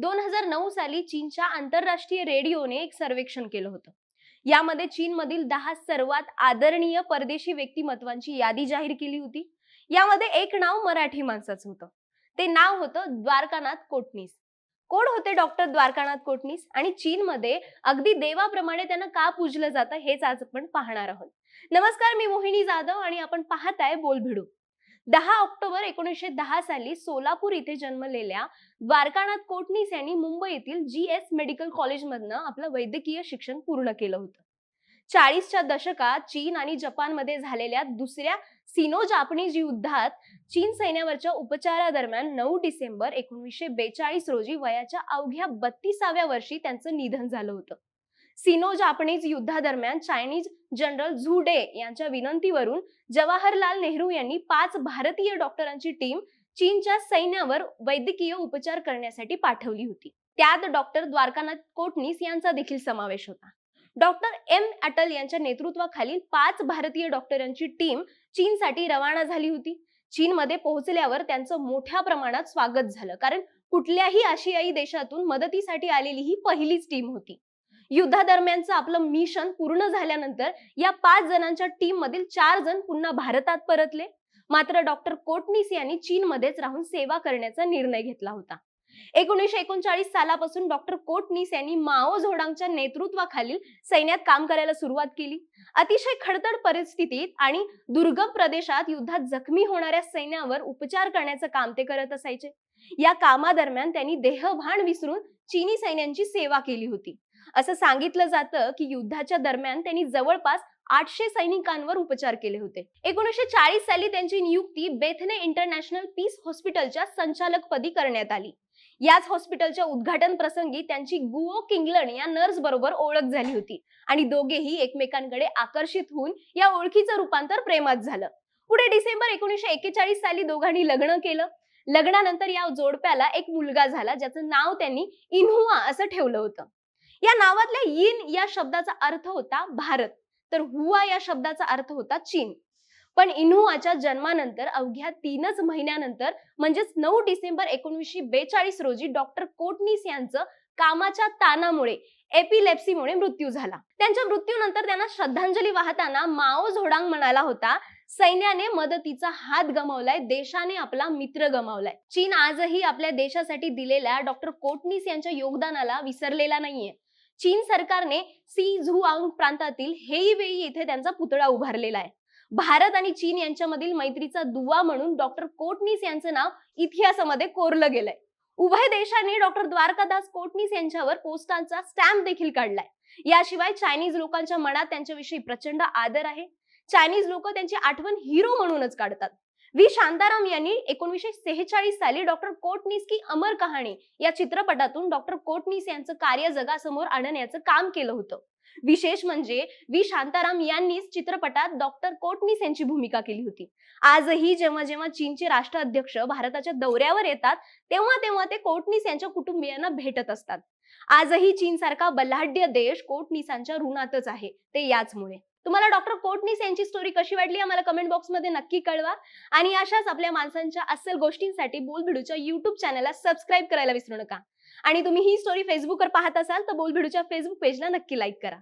दोन हजार नऊ साली चीनच्या आंतरराष्ट्रीय रेडिओने एक सर्वेक्षण केलं होतं. यामध्ये चीनमधील दहा सर्वात आदरणीय परदेशी व्यक्तिमत्वांची यादी जाहीर केली होती. यामध्ये एक नाव मराठी माणसाचं होतं. ते नाव होतं द्वारकानाथ कोटणीस. कोण होते डॉक्टर द्वारकानाथ कोटणीस? आणि चीनमध्ये अगदी देवाप्रमाणे त्यांना का पूजलं जातं हेच आज आपण पाहणार आहोत. नमस्कार मी मोहिनी जाधव आणि आपण पाहताय बोलभिडू. दहा ऑक्टोबर एकोणीसशे दहा साली सोलापूर इथे जन्मलेल्या द्वारकानाथ कोटणीस यांनी मुंबईतील जी एस मेडिकल कॉलेजमधनं आपलं वैद्यकीय शिक्षण पूर्ण केलं होतं. चाळीसच्या दशकात चीन आणि जपानमध्ये झालेल्या दुसऱ्या सिनो जापनीज युद्धात चीन सैन्यावरच्या उपचारादरम्यान नऊ डिसेंबर एकोणीसशे बेचाळीस रोजी वयाच्या अवघ्या बत्तीसाव्या वर्षी त्यांचं निधन झालं होतं. सिनो जापनीज युद्धादरम्यान चायनीज जनरल झुडे यांच्या विनंतीवरून जवाहरलाल नेहरू यांनी पाच भारतीय डॉक्टरांची टीम चीनच्या सैन्यावर वैद्यकीय उपचार करण्यासाठी पाठवली होती. त्यात डॉक्टर द्वारकानाथ कोटणीस यांचा देखील समावेश होता. डॉक्टर एम अटल यांच्या नेतृत्वाखालील पाच भारतीय डॉक्टरांची टीम चीनसाठी रवाना झाली होती. चीनमध्ये पोहोचल्यावर त्यांचं मोठ्या प्रमाणात स्वागत झालं कारण कुठल्याही आशियाई देशातून मदतीसाठी आलेली ही पहिलीच टीम होती. युद्धादरम्यानचं आपलं मिशन पूर्ण झाल्यानंतर या पाच जणांच्या टीम मधील चार जण पुन्हा भारतात परतले. मात्र डॉक्टर कोटनीस यांनी चीनमध्येच राहून सेवा करण्याचा निर्णय घेतला होता. एकोणीसशे एकोणचाळीस सालापासून डॉक्टर कोटनीस यांनी माओ झोडांगच्या नेतृत्वाखालील सैन्यात काम करायला सुरुवात केली. अतिशय खडतड परिस्थितीत आणि दुर्गम प्रदेशात युद्धात जखमी होणाऱ्या सैन्यावर उपचार करण्याचं काम ते करत असायचे. या कामादरम्यान त्यांनी देहभान विसरून चीनी सैन्यांची सेवा केली होती. असं सांगितलं जातं की युद्धाच्या दरम्यान त्यांनी जवळपास आठशे सैनिकांवर उपचार केले होते. एकोणीसशे चाळीस साली त्यांची नियुक्ती बेथने इंटरनॅशनल पीस हॉस्पिटलच्या संचालक पदी करण्यात आली. याच हॉस्पिटलच्या उद्घाटन प्रसंगी त्यांची गुओ किंगलन या नर्स बरोबर ओळख झाली होती आणि दोघेही एकमेकांकडे आकर्षित होऊन या ओळखीचं रूपांतर प्रेमात झालं. पुढे डिसेंबर एकोणीसशे एकेचाळीस साली दोघांनी लग्न केलं. लग्नानंतर या जोडप्याला एक मुलगा झाला ज्याचं नाव त्यांनी इन्हुआ असं ठेवलं होतं. या नावातल्या यिन या शब्दाचा अर्थ होता भारत. तर हुआ या शब्दाचा अर्थ होता चीन. पण इन्हुआच्या जन्मानंतर अवघ्या तीनच महिन्यानंतर म्हणजेच नऊ डिसेंबर एकोणीसशे बेचाळीस रोजी डॉक्टर कोटनीस यांचं कामाच्या ताणामुळे एपिलेप्सीमुळे मृत्यू झाला. त्यांच्या मृत्यूनंतर त्यांना श्रद्धांजली वाहताना माओ झोडांग म्हणाला होता सैन्याने मदतीचा हात गमावलाय देशाने आपला मित्र गमावलाय. चीन आजही आपल्या देशासाठी दिलेल्या डॉक्टर कोटनीस यांच्या योगदानाला विसरलेला नाहीये. चीन सरकारने सी झुआंग प्रांतातील हेईवेई येथे त्यांचा पुतळा उभारलेला आहे. भारत आणि चीन यांच्यामधील मैत्रीचा दुवा म्हणून डॉक्टर कोटनीस यांचं नाव इतिहासामध्ये कोरलं गेलंय. उभय देशांनी डॉक्टर द्वारकादास कोटनीस यांच्यावर पोस्टांचा स्टॅम्प देखील काढलाय. याशिवाय चायनीज लोकांच्या मनात त्यांच्याविषयी प्रचंड आदर आहे. चायनीज लोक त्यांची आठवण हिरो म्हणूनच काढतात. व्ही. शांताराम यांनी एकोणीसशे सेहेचाळीस साली डॉक्टर कोटनीस की अमर कहाणी या चित्रपटातून डॉक्टर कोटनीस यांचं कार्य जगासमोर आणण्याचं काम केलं होतं. विशेष म्हणजे व्ही. शांताराम यांनीच चित्रपटात डॉक्टर कोटनीस यांची भूमिका केली होती. आजही जेव्हा जेव्हा चीनचे राष्ट्राध्यक्ष भारताच्या दौऱ्यावर येतात तेव्हा तेव्हा ते कोटनीस यांच्या कुटुंबियांना भेटत असतात. आजही चीन सारखा बलाढ्य देश कोटनीसांच्या ऋणातच आहे ते याचमुळे. तुम्हाला डॉक्टर कोटनीस यांची स्टोरी कशी वाटली आम्हाला कमेंट बॉक्समध्ये नक्की कळवा. आणि अशाच आपल्या माणसांच्या अस्सल गोष्टींसाठी बोलभिडूच्या युट्यूब चॅनलला सबस्क्राईब करायला विसरू नका. आणि तुम्ही ही स्टोरी फेसबुकवर पाहत असाल तर बोलभिडूच्या फेसबुक पेजला नक्की लाईक करा.